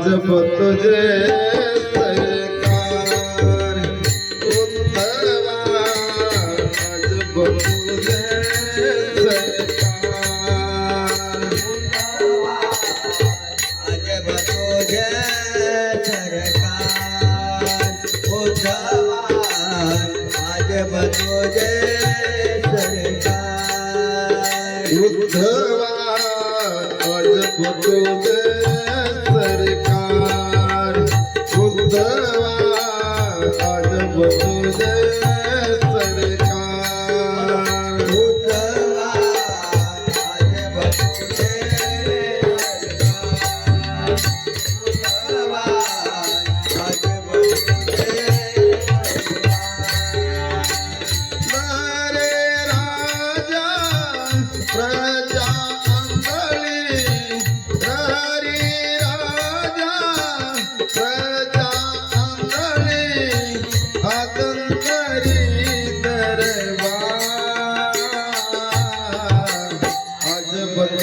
भाजप तुझे सरकार उत्तरवा भाजप तुझे भाजप तुझे सरकार उत्तरवा भाजप तुझे सरकार. उद्धवा भाजप तुझे Bhagavad Gita.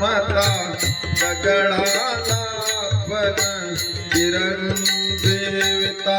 माता दगडाला पण देवता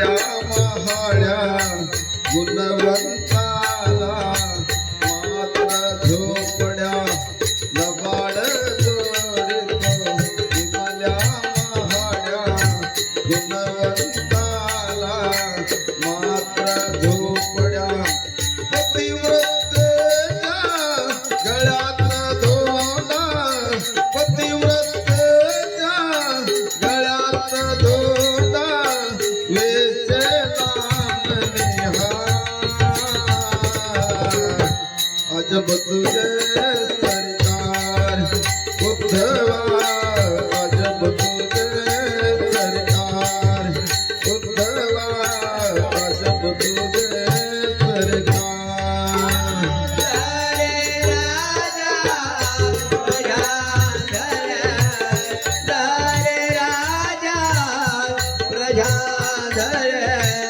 आल्या महाळ्या गुणवंताला मात्र झोपड्या नबाड जोडित निघाल्या महाळ्या गुणवंताला मात्र झोपड्या. पतिव्रतेच्या गळ्यात धोला सब तुझे सरकार उद्धवा अजब तुझे सरकार उद्धवा अजब Yeah.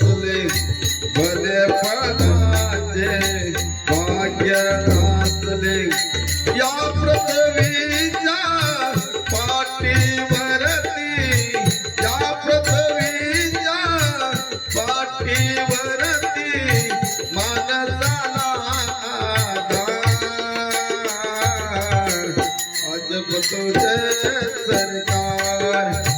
भले पदाचे भाग्य असले या पृथ्वीच्या पाठीवरती या पृथ्वीच्या पाठीवरती मानसाला आज तुझे सरकार